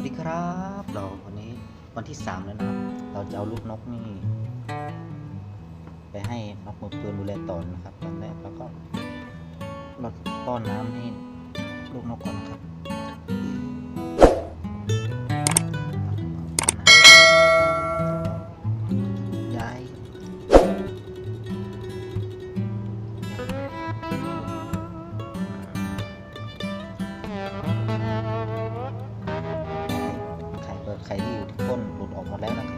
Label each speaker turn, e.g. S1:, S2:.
S1: วัสดีครับ เราวันนี้วันที่สามแล้วนะครับ เราจะเอาลูกนกนี่ ไปให้นกมือปืนดูแลต่อนะครับตอนแรกแล้วก็เราป้อนน้ำให้ ก้นหลุดออกหมดแล้วนะครับ